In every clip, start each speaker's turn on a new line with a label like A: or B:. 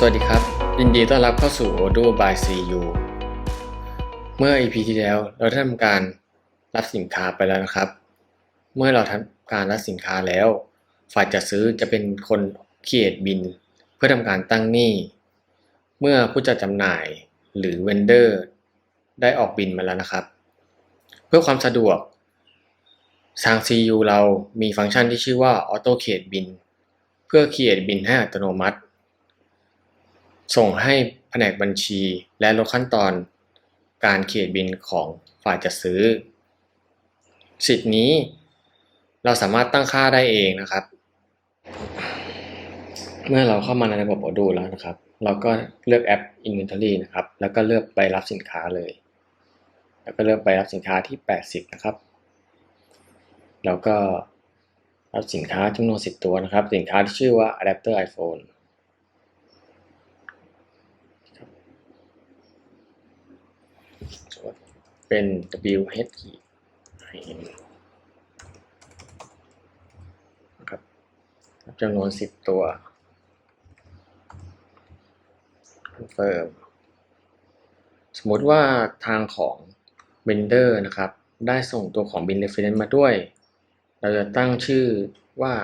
A: สวัสดีครับ ยินดีต้อนรับเข้าสู่ Odoo by CU เมื่อ EP ที่แล้วเราได้ทำการรับสินค้าไปแล้วนะครับ เมื่อเราทำการรับสินค้าแล้ว ฝ่ายจัดซื้อจะเป็นคนเขียดบิน เพื่อทำการตั้งหนี้ เมื่อผู้จัดจำหน่ายหรือเวนเดอร์ ได้ออกบินมาแล้วนะครับ เพื่อความสะดวกทาง CU เรามีฟังก์ชันที่ชื่อว่า Auto Create Bin เพื่อ create bin ให้อัตโนมัติ ส่งให้แผนกบัญชีและลดขั้นตอนการเขียนบินของฝ่ายจัดซื้อ สิทธินี้เราสามารถตั้งค่าได้เองนะครับ เมื่อเราเข้ามาในระบบ Odoo แล้วนะครับ เราก็เลือกแอป Inventory นะครับ แล้วก็เลือกไปรับสินค้าเลย แล้วก็เลือกไปรับสินค้าที่ 80 นะครับ แล้วก็รับสินค้าจำนวน 10 ตัวนะครับ สินค้าที่ชื่อว่า Adapter iPhone เป็น WH ขีดนะครับจำนวน 10 ตัว confirm สมมติว่าทางของ vendor นะครับ ได้ส่งตัวของ bin reference มาด้วย เราจะตั้งชื่อว่า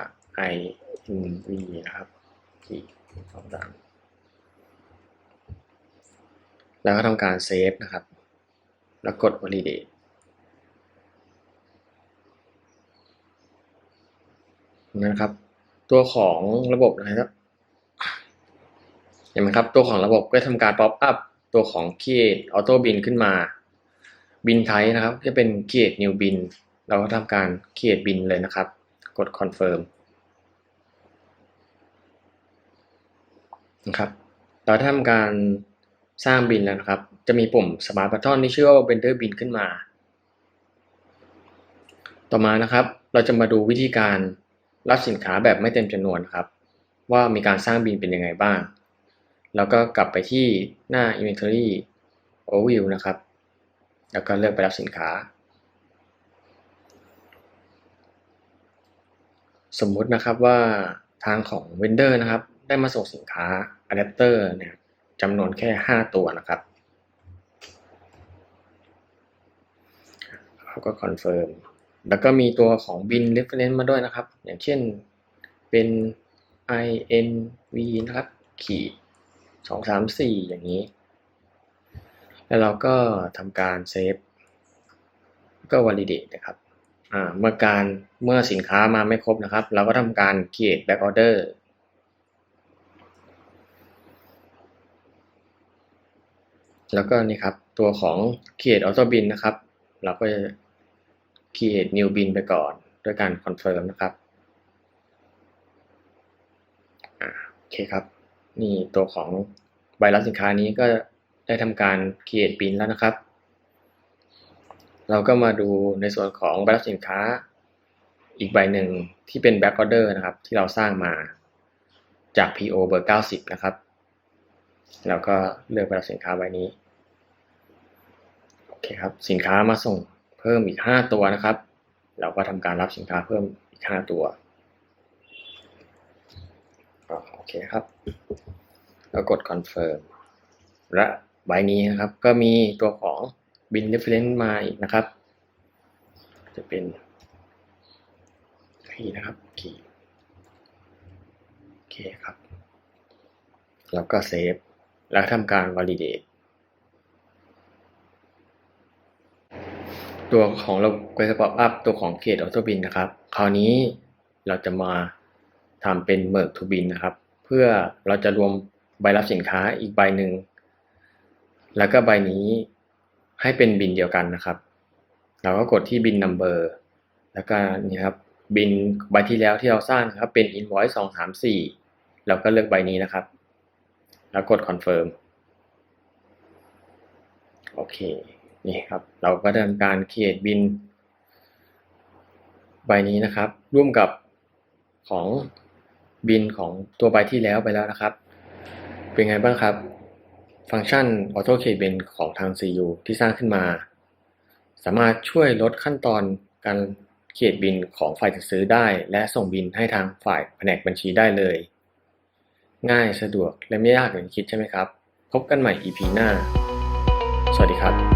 A: INV นะครับขีดสองสามแล้วก็ทำการเซฟนะครับ แล้วกด validate นะครับ ตัวของระบบนะครับเห็นไหมครับ ตัวของระบบก็ทำการ pop up ตัวของ create auto bin ขึ้นมา bin type นะครับจะเป็น create new bin เราก็ทำการ create bin เลยนะครับ กด confirm นะครับ เราทำการ สร้างบินแล้วนะครับ จะมีปุ่ม smart button ที่ชื่อว่า vendor bin ขึ้นมา ต่อมานะครับ เราจะมาดูวิธีการรับสินค้าแบบไม่เต็มจำนวนครับ ว่ามีการสร้างบินเป็นยังไงบ้าง แล้วก็กลับไปที่หน้า inventory overview นะครับ แล้วก็เลือกไปรับสินค้า สมมุตินะครับว่าทางของ vendor นะครับ ได้มาส่งสินค้า adapter เนี่ย จำนวนแค่ 5 ตัวนะครับเขาก็ confirm แล้วก็มีตัวของ bin reference มาด้วยนะครับ อย่างเช่นเป็น inv นะครับ ขีดสองสามสี่อย่างนี้ แล้วเราก็ทำการเซฟก็ validate นะครับเมื่อการเมื่อสินค้ามาไม่ครบนะครับ เราก็ทำการ create back order แล้วก็นี่ครับตัวของ create auto bin นะครับ เราก็จะ create new bin ไปก่อนด้วยการ confirm นะครับโอเคครับ นี่ตัวของใบรับสินค้านี้ก็ได้ทำการ create bin แล้วนะครับ เราก็มาดูในส่วนของใบรับสินค้าอีกใบหนึ่งที่เป็น back order นะครับ ที่เราสร้างมาจาก PO เบอร์ 90 นะครับ แล้วก็เลือกใบรับสินค้าใบนี้ คครับสินค้ามาส่งเพิ่มอีก 5 ตัวนะครับ เราก็ทำการรับสินค้าเพิ่มอีก 5 ตัวโอเคครับแล้วกด confirm และใบนี้นะครับก็มีตัวของ bin reference มาอีกนะครับ จะเป็นคีย์นะครับคีย์โอเคครับ แล้วก็เซฟแล้วทำการ validate ตัวของเราก็จะ pop up ตัวของ create auto bin นะครับ คราวนี้เราจะมาทำเป็น merge to bin นะครับ เพื่อเราจะรวมใบรับสินค้าอีกใบหนึ่ง แล้วก็ใบนี้ให้เป็นบินเดียวกันนะครับ เราก็กดที่บิน number แล้วก็นี่ครับบินใบที่แล้วที่เราสร้างครับเป็น invoice สองสามสี่เราก็เลือกใบนี้นะครับ แล้วกด confirm โอเค นี่ครับ เราก็ทำการ create bin ใบนี้นะครับ ร่วมกับของบินของตัวใบที่แล้วไปแล้วนะครับ เป็นไงบ้างครับ ฟังก์ชัน Auto Create Bin ของทาง CU ที่สร้างขึ้นมา สามารถช่วยลดขั้นตอนการเขียนบินของฝ่ายจัดซื้อได้ และส่งบินให้ทางฝ่ายแผนกบัญชีได้เลย ง่ายสะดวกและไม่ยากอย่างที่คิดใช่ไหมครับ พบกันใหม่ EP หน้า สวัสดีครับ